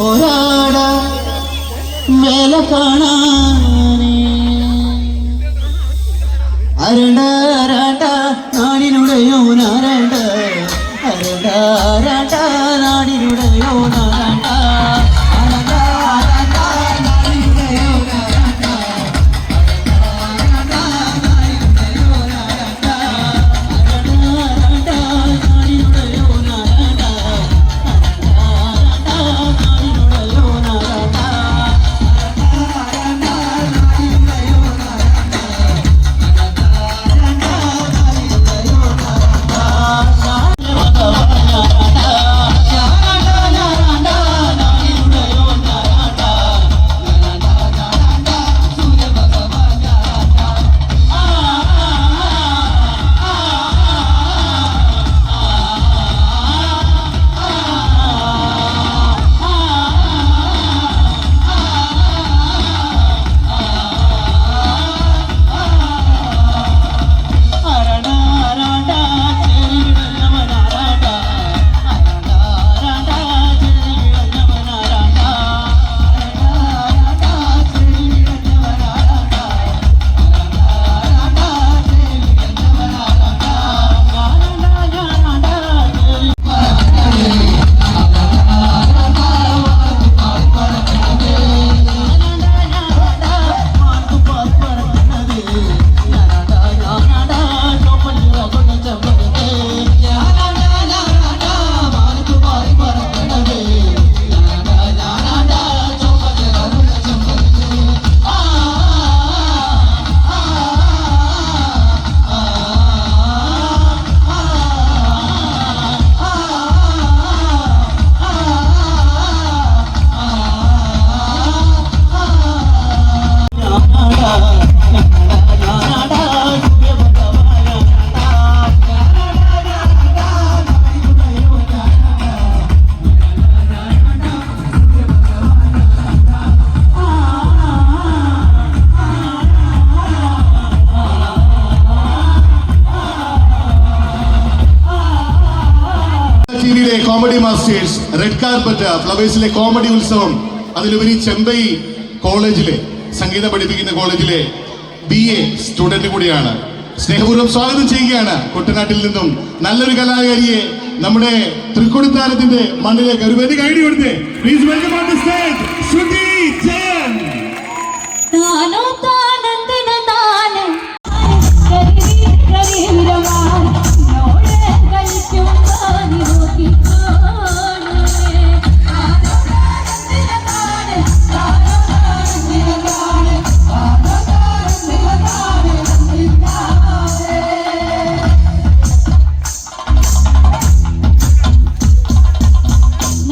പോരാട മേല കാണാനേ അരണ്ട masters red carpet ഫ്ലവേഴ്സിലെ കോമഡി ഉത്സവം. അതിലുപരി ചെമ്പൈ കോളേജിലെ സംഗീതം പഠിപ്പിക്കുന്ന കോളേജിലെ ബി എ സ്റ്റുഡന്റ് കൂടിയാണ്. സ്നേഹപൂർവം സ്വാഗതം ചെയ്യുകയാണ് കുട്ടനാട്ടിൽ നിന്നും. നല്ലൊരു കലാകാരിയെ നമ്മുടെ തൃക്കുടിത്താരത്തിന്റെ മണ്ണിലേക്ക് ഒരു വലിയ കൈഡി കൊടുത്തേ. Please welcome on the stage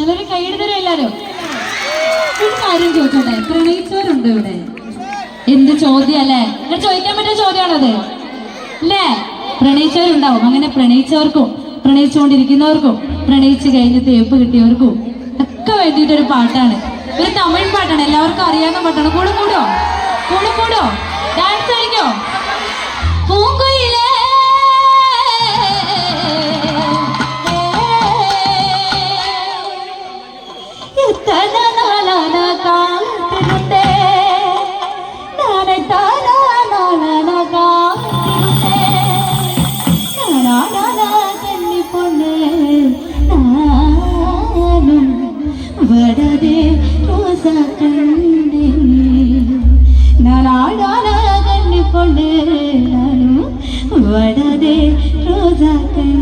നല്ലൊരു കൈയെടുത്തരും തരും എല്ലാരും ഒരു കാര്യം ചോദിച്ചോട്ടെ? പ്രണയിച്ചവരുണ്ട് ഇവിടെ? എന്ത് ചോദ്യം അല്ലേ ഞാൻ ചോദിക്കാൻ പറ്റിയ ചോദ്യമാണത്. അല്ലേ പ്രണയിച്ചവരുണ്ടാവും. അങ്ങനെ പ്രണയിച്ചവർക്കും പ്രണയിച്ചുകൊണ്ടിരിക്കുന്നവർക്കും പ്രണയിച്ച് കഴിഞ്ഞ് തേപ്പ് കിട്ടിയവർക്കും ഒക്കെ വേണ്ടിയിട്ടൊരു പാട്ടാണ്. ഒരു തമിഴ് പാട്ടാണ്. എല്ലാവർക്കും അറിയാവുന്ന പാട്ടാണ്. കൂടും കൂടോ? കൂടും കൂടോ? ഡാൻസ് കളിക്കോ? പൂങ്കുയിലേ വടതേ റോസാക്കൾ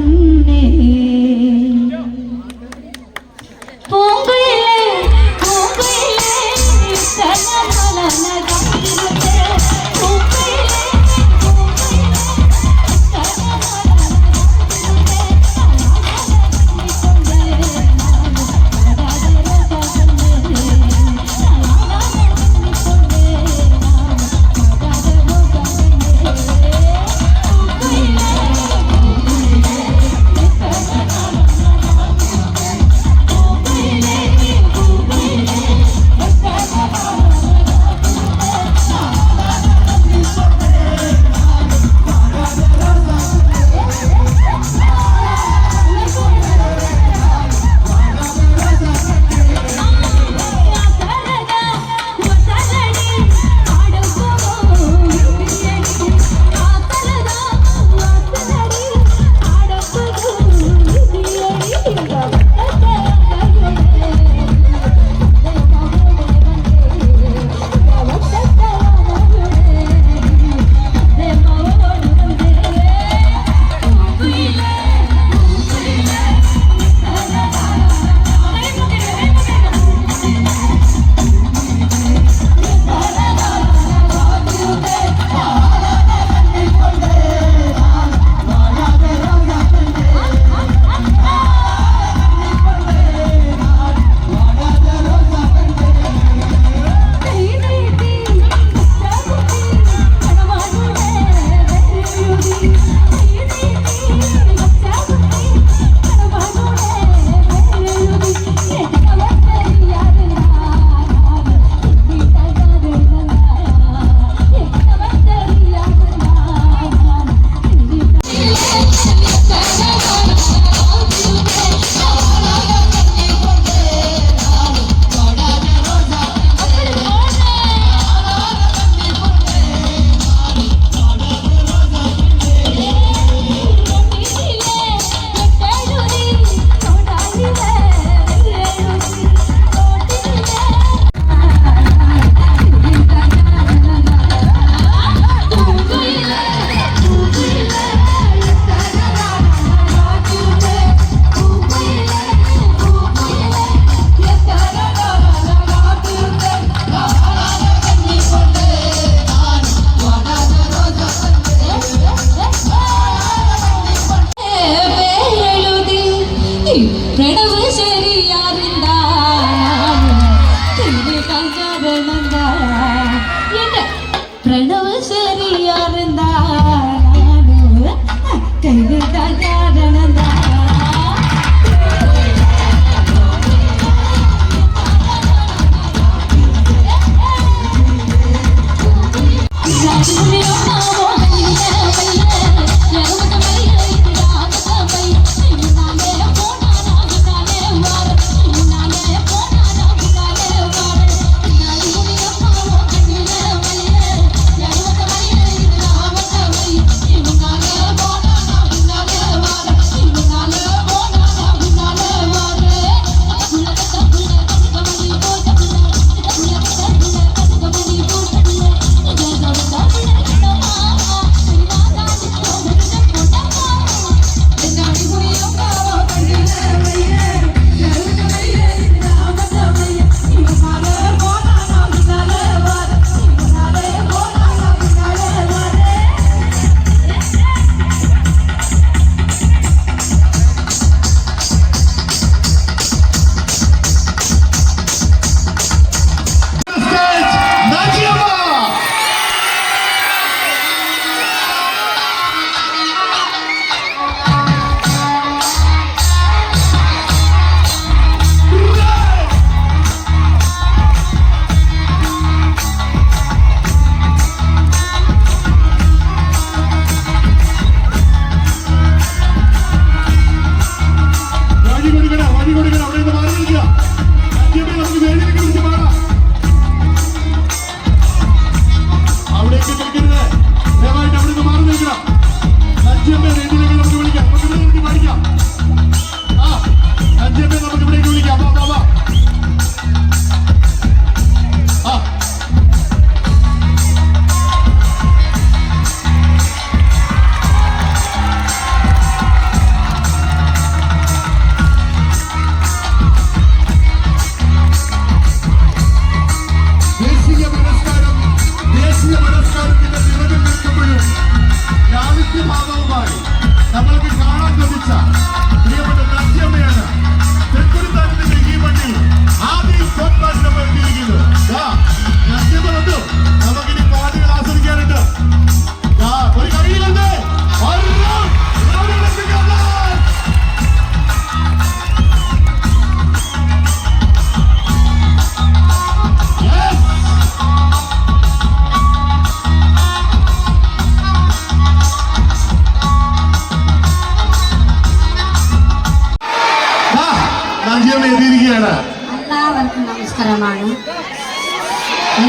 നമസ്കാരമാണ്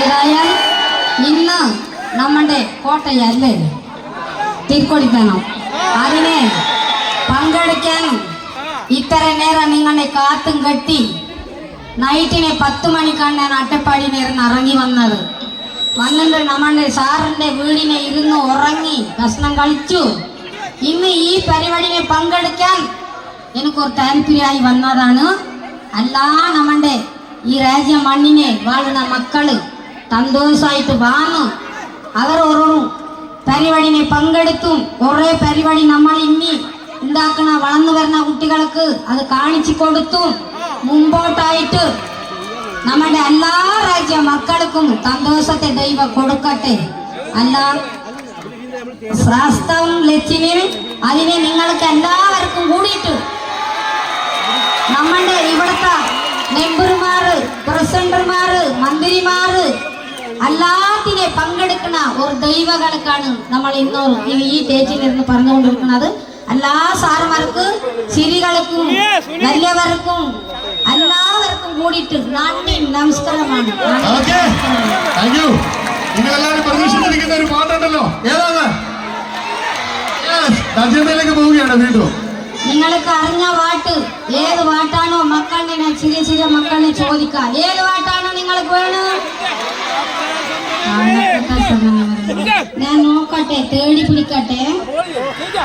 ഏതായാലും ഇന്ന് നമ്മുടെ കോട്ടയല്ലേ? തിരിക്കൊടിക്കണം. അതിനെ പങ്കെടുക്കാനും ഇത്ര നേരം നിങ്ങളെ കാത്തും കെട്ടി നൈറ്റിനെ പത്ത് മണിക്കാണ് ഞാൻ അട്ടപ്പാടി നേരം ഇറങ്ങി വന്നത്. വന്നിട്ട് നമ്മുടെ സാറിന്റെ വീടിനെ ഇരുന്ന് ഉറങ്ങി ഭക്ഷണം കളിച്ചു ഇന്ന് ഈ പരിപാടിനെ പങ്കെടുക്കാൻ എനിക്കൊരു താല്പര്യമായി വന്നതാണ്. അല്ലാ നമ്മുടെ ഈ രാജ്യ മണ്ണിനെ വാഴുന്ന മക്കൾ സന്തോഷമായിട്ട് വാങ്ങു. അവർ ഒരു പരിപാടിനെ പങ്കെടുത്തും. കുറേ പരിപാടി നമ്മൾ ഇനി ഉണ്ടാക്കണ വളർന്നു വരുന്ന കുട്ടികൾക്ക് അത് കാണിച്ചു കൊടുത്തും മുമ്പോട്ടായിട്ട് നമ്മുടെ എല്ലാ രാജ്യ മക്കൾക്കും സന്തോഷത്തെ ദൈവം കൊടുക്കട്ടെ. അല്ല ശാസ്ത്രവും ലക്ഷ്യനും അതിനെ നിങ്ങൾക്ക് എല്ലാവർക്കും കൂടിയിട്ട് നമ്മളുടെ ഇവിടുത്തെ മെമ്പർമാര് പ്രസിഡന്റുമാര് മന്ത്രിമാര് എല്ലാത്തിനെ പങ്കെടുക്കുന്ന ഒരു ദൈവ കണക്കാണ് നമ്മൾ ഇന്ന് ഈ സ്റ്റേജിൽ ഇരുന്ന് പറഞ്ഞുകൊണ്ടിരിക്കുന്നത്. എല്ലാ സാറുമാർക്ക് ചിരികൾക്കും നല്ലവർക്കും എല്ലാവർക്കും കൂടിയിട്ട് നന്ദി നമസ്കാരമാണ്. പ്രതീക്ഷിച്ചിരിക്കുന്ന ഒരു പാട്ടുണ്ടല്ലോ. ഏതാണ്? പോവുകയാണ് വീണ്ടും. നിങ്ങൾക്ക് അറിഞ്ഞ വാട്ട്? ഏത് വാട്ടാണോ മക്കളിനെ ഞാൻ ചെറിയ ചെറിയ മക്കളിനെ ചോദിക്കാം. ഏത് വാട്ടാണോ നിങ്ങൾക്ക് വേണം ആ, നോക്കട്ടെ സമയം വരുന്നു. ഞാൻ നോക്കട്ടെ തേടി പിടിക്കട്ടെ.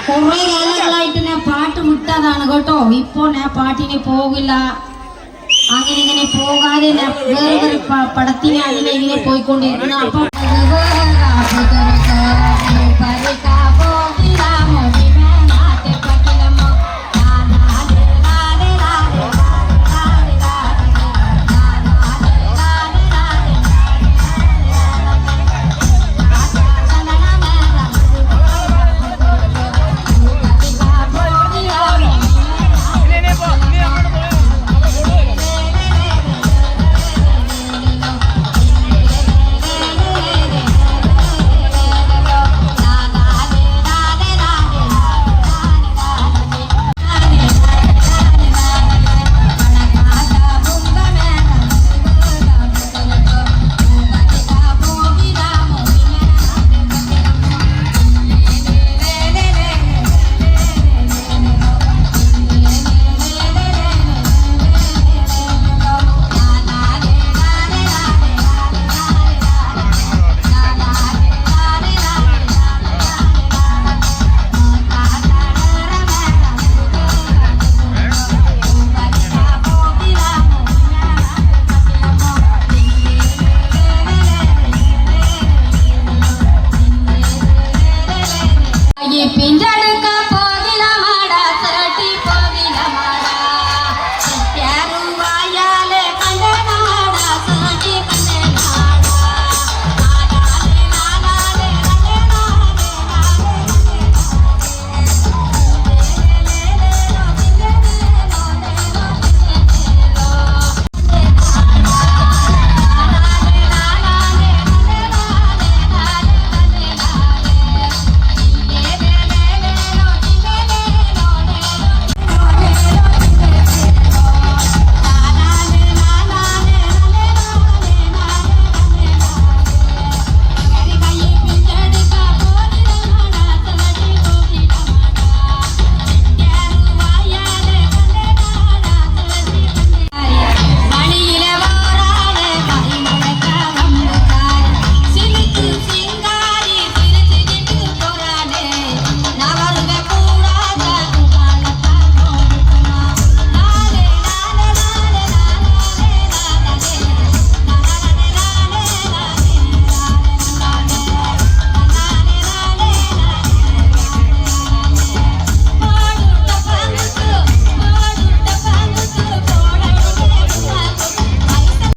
കുറെ കാലങ്ങളായിട്ട് ഞാൻ പാട്ട് വിട്ടതാണ് കേട്ടോ. ഇപ്പൊ ഞാൻ പാട്ടിന് പോകില്ല അങ്ങനെ ഇങ്ങനെ പോകാതെ ഞാൻ വേറെ വേറെ പടത്തിനെ പടത്തിന് അതിനെ ഇങ്ങനെ പോയിക്കൊണ്ടിരിക്കുന്നു. അപ്പൊ 你评价